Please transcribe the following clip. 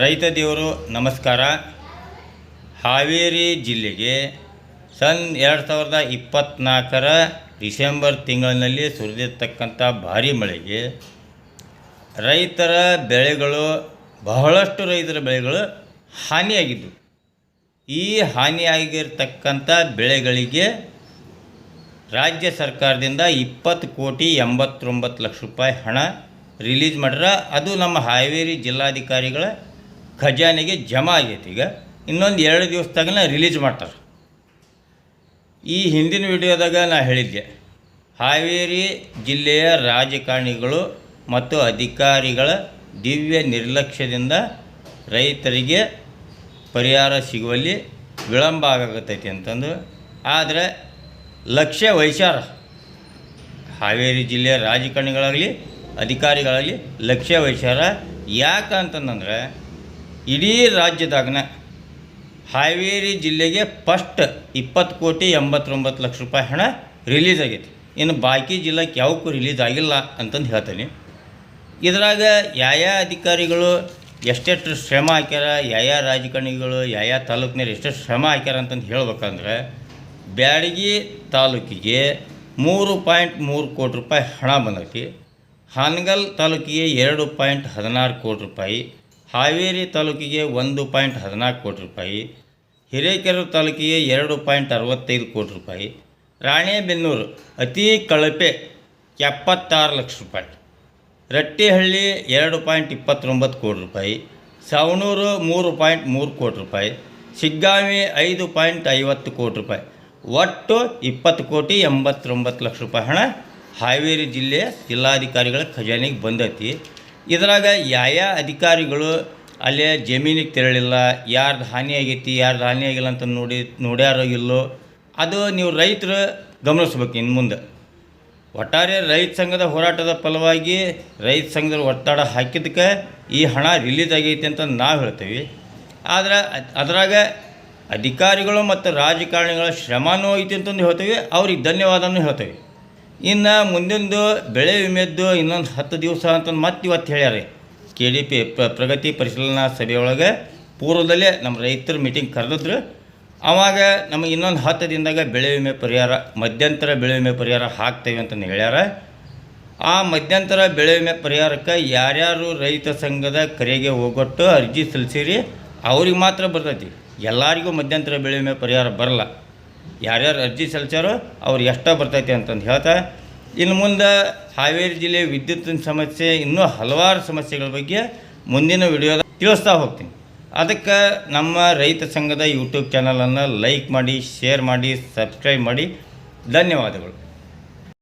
ರೈತ ದೇವರು, ನಮಸ್ಕಾರ. ಹಾವೇರಿ ಜಿಲ್ಲೆಗೆ ಸನ್ ಎರಡು ಸಾವಿರದ ಇಪ್ಪತ್ತ್ನಾಲ್ಕರ ಡಿಸೆಂಬರ್ ತಿಂಗಳಿನಲ್ಲಿ ಸುರಿದಿರ್ತಕ್ಕಂಥ ಭಾರಿ ಮಳೆಗೆ ರೈತರ ಬೆಳೆಗಳು, ಬಹಳಷ್ಟು ರೈತರ ಬೆಳೆಗಳು ಹಾನಿಯಾಗಿದ್ದವು ಈ ಹಾನಿಯಾಗಿರ್ತಕ್ಕಂಥ ಬೆಳೆಗಳಿಗೆ ರಾಜ್ಯ ಸರ್ಕಾರದಿಂದ ಇಪ್ಪತ್ತು ಕೋಟಿ ಎಂಬತ್ತೊಂಬತ್ತು ಲಕ್ಷ ರೂಪಾಯಿ ಹಣ ರಿಲೀಸ್ ಮಾಡ್ಯಾರ ಅದು ನಮ್ಮ ಹಾವೇರಿ ಜಿಲ್ಲಾಧಿಕಾರಿಗಳ ಖಜಾನೆಗೆ ಜಮಾ ಆಗೈತೆ. ಈಗ ಇನ್ನೊಂದು ಎರಡು ದಿವಸದಾಗನ ರಿಲೀಸ್ ಮಾಡ್ತಾರೆ. ಈ ಹಿಂದಿನ ವಿಡಿಯೋದಾಗ ನಾ ಹೇಳಿದ್ದೆ, ಹಾವೇರಿ ಜಿಲ್ಲೆಯ ರಾಜಕಾರಣಿಗಳು ಮತ್ತು ಅಧಿಕಾರಿಗಳ ದಿವ್ಯ ನಿರ್ಲಕ್ಷ್ಯದಿಂದ ರೈತರಿಗೆ ಪರಿಹಾರ ಸಿಗುವಲ್ಲಿ ವಿಳಂಬ ಆಗಕತ್ತೈತಿ ಅಂತಂದು. ಆದರೆ ಲಕ್ಷ್ಯ ವಹಿಸ್ಯಾರ. ಹಾವೇರಿ ಜಿಲ್ಲೆಯ ರಾಜಕಾರಣಿಗಳಾಗಲಿ, ಅಧಿಕಾರಿಗಳಾಗಲಿ ಲಕ್ಷ್ಯ ವಹಿಸ್ಯಾರ. ಯಾಕೆ ಅಂತಂದ್ರೆ ಇಡೀ ರಾಜ್ಯದಾಗನ ಹಾವೇರಿ ಜಿಲ್ಲೆಗೆ ಫಸ್ಟ್ ಇಪ್ಪತ್ತು ಕೋಟಿ ಎಂಬತ್ತೊಂಬತ್ತು ಲಕ್ಷ ರೂಪಾಯಿ ಹಣ ರಿಲೀಸ್ ಆಗೈತಿ. ಇನ್ನು ಬಾಕಿ ಜಿಲ್ಲೆಗೆ ಯಾವಕ್ಕೂ ರಿಲೀಸ್ ಆಗಿಲ್ಲ ಅಂತಂದು ಹೇಳ್ತೀನಿ. ಇದರಾಗ ಯಾವ ಅಧಿಕಾರಿಗಳು ಎಷ್ಟೆಷ್ಟು ಶ್ರಮ ಹಾಕ್ಯಾರ ಯಾವ ರಾಜಕಾರಣಿಗಳು ಯಾವ ತಾಲೂಕಿನಲ್ಲಿ ಎಷ್ಟೆಷ್ಟು ಶ್ರಮ ಹಾಕ್ಯಾರ ಅಂತಂದು ಹೇಳ್ಬೇಕಂದ್ರೆ ಬ್ಯಾಡಗಿ ತಾಲೂಕಿಗೆ ಮೂರು ಪಾಯಿಂಟ್ ಮೂರು ಕೋಟಿ ರೂಪಾಯಿ ಹಣ ಬಂದೈತಿ. ಹಾನಗಲ್ ತಾಲೂಕಿಗೆ ಎರಡು ಪಾಯಿಂಟ್ ಹದಿನಾರು ಕೋಟಿ ರೂಪಾಯಿ. ಹಾವೇರಿ ತಾಲೂಕಿಗೆ ಒಂದು ಪಾಯಿಂಟ್ ಹದಿನಾಲ್ಕು ಕೋಟಿ ರೂಪಾಯಿ ಹಿರೇಕೆರೂರು ತಾಲೂಕಿಗೆ ಎರಡು ಪಾಯಿಂಟ್ ಅರವತ್ತೈದು ಕೋಟಿ ರೂಪಾಯಿ, ರಾಣೆಬೆನ್ನೂರು ಅತಿ ಕಳಪೆ ಎಪ್ಪತ್ತಾರು ಲಕ್ಷ ರೂಪಾಯಿ, ರಟ್ಟಿಹಳ್ಳಿ ಎರಡು ಪಾಯಿಂಟ್ ಇಪ್ಪತ್ತೊಂಬತ್ತು ಕೋಟಿ ರೂಪಾಯಿ, ಸವಣೂರು ಮೂರು ಪಾಯಿಂಟ್ ಮೂರು ಕೋಟಿ ರೂಪಾಯಿ ಸಿಗ್ಗಾವಿ ಐದು ಪಾಯಿಂಟ್ ಐವತ್ತು ಕೋಟಿ ರೂಪಾಯಿ, ಒಟ್ಟು ಇಪ್ಪತ್ತು ಕೋಟಿ ಎಂಬತ್ತೊಂಬತ್ತು ಲಕ್ಷ ರೂಪಾಯಿ ಹಣ ಹಾವೇರಿ ಜಿಲ್ಲೆಯ ಜಿಲ್ಲಾಧಿಕಾರಿಗಳ ಖಜಾನೆಗೆ ಬಂದೈತಿ. ಇದ್ರಾಗ ಯಾವ ಅಧಿಕಾರಿಗಳು ಅಲ್ಲೇ ಜಮೀನಿಗೆ ತೆರಳಿಲ್ಲ, ಯಾರ್ದು ಹಾನಿ ಆಗೈತಿ, ಯಾರ್ದು ಹಾನಿ ಆಗಿಲ್ಲ ಅಂತ ನೋಡಿ, ನೋಡ್ಯಾರೋ ಇಲ್ಲೋ, ಅದು ನೀವು ರೈತರು ಗಮನಿಸ್ಬೇಕು ಇನ್ನು ಮುಂದೆ. ಒಟ್ಟಾರೆ ರೈತ ಸಂಘದ ಹೋರಾಟದ ಫಲವಾಗಿ ರೈತ ಸಂಘದ ಒತ್ತಡ ಹಾಕಿದ್ದಕ್ಕೆ ಈ ಹಣ ರಿಲೀಸ್ ಆಗೈತಿ ಅಂತ ನಾವು ಹೇಳ್ತೀವಿ. ಆದರೆ ಅದರಾಗ ಅಧಿಕಾರಿಗಳು ಮತ್ತು ರಾಜಕಾರಣಿಗಳ ಶ್ರಮನೂ ಐತಿ ಅಂತಂದು ಹೇಳ್ತೀವಿ, ಅವ್ರಿಗೆ ಧನ್ಯವಾದನೂ ಹೇಳ್ತೀವಿ. ಇನ್ನು ಮುಂದಿಂದು ಬೆಳೆ ವಿಮೆದ್ದು ಇನ್ನೊಂದು ಹತ್ತು ದಿವಸ ಅಂತಂದು ಮತ್ತೆ ಇವತ್ತು ಹೇಳ್ಯಾರ ಕೆ ಡಿ ಪಿ ಪ್ರಗತಿ ಪರಿಶೀಲನಾ ಸಭೆಯೊಳಗೆ ಪೂರ್ವದಲ್ಲೇ ನಮ್ಮ ರೈತರ ಮೀಟಿಂಗ್ ಕರೆದಿದ್ರು. ಆವಾಗ ನಮಗೆ ಇನ್ನೊಂದು ಹತ್ತು ದಿನದಾಗ ಬೆಳೆ ವಿಮೆ ಪರಿಹಾರ, ಮಧ್ಯಂತರ ಬೆಳೆ ವಿಮೆ ಪರಿಹಾರ ಹಾಕ್ತೇವೆ ಅಂತಂದು ಹೇಳ್ಯಾರ. ಆ ಮಧ್ಯಂತರ ಬೆಳೆ ವಿಮೆ ಪರಿಹಾರಕ್ಕೆ ಯಾರ್ಯಾರು ರೈತ ಸಂಘದ ಕರೆಗೆ ಹೋಗೊಟ್ಟು ಅರ್ಜಿ ಸಲ್ಲಿಸಿರಿ, ಅವ್ರಿಗೆ ಮಾತ್ರ ಬರ್ತೈತಿ. ಎಲ್ಲರಿಗೂ ಮಧ್ಯಂತರ ಬೆಳೆ ವಿಮೆ ಪರಿಹಾರ ಬರಲ್ಲ. ಯಾರ್ಯಾರು ಅರ್ಜಿ ಸಲ್ಲಿಸ್ಯಾರೋ ಅವ್ರು ಎಷ್ಟೋ ಬರ್ತೈತೆ ಅಂತಂದು ಹೇಳ್ತಾ ಇನ್ನು ಮುಂದೆ ಹಾವೇರಿ ಜಿಲ್ಲೆ ವಿದ್ಯುತ್ತಿನ ಸಮಸ್ಯೆ, ಇನ್ನೂ ಹಲವಾರು ಸಮಸ್ಯೆಗಳ ಬಗ್ಗೆ ಮುಂದಿನ ವಿಡಿಯೋದ ತಿಳಿಸ್ತಾ ಹೋಗ್ತೀನಿ. ಅದಕ್ಕೆ ನಮ್ಮ ರೈತ ಸಂಘದ ಯೂಟ್ಯೂಬ್ ಚಾನಲನ್ನು ಲೈಕ್ ಮಾಡಿ ಶೇರ್ ಮಾಡಿ ಸಬ್ಸ್ಕ್ರೈಬ್ ಮಾಡಿ. ಧನ್ಯವಾದಗಳು.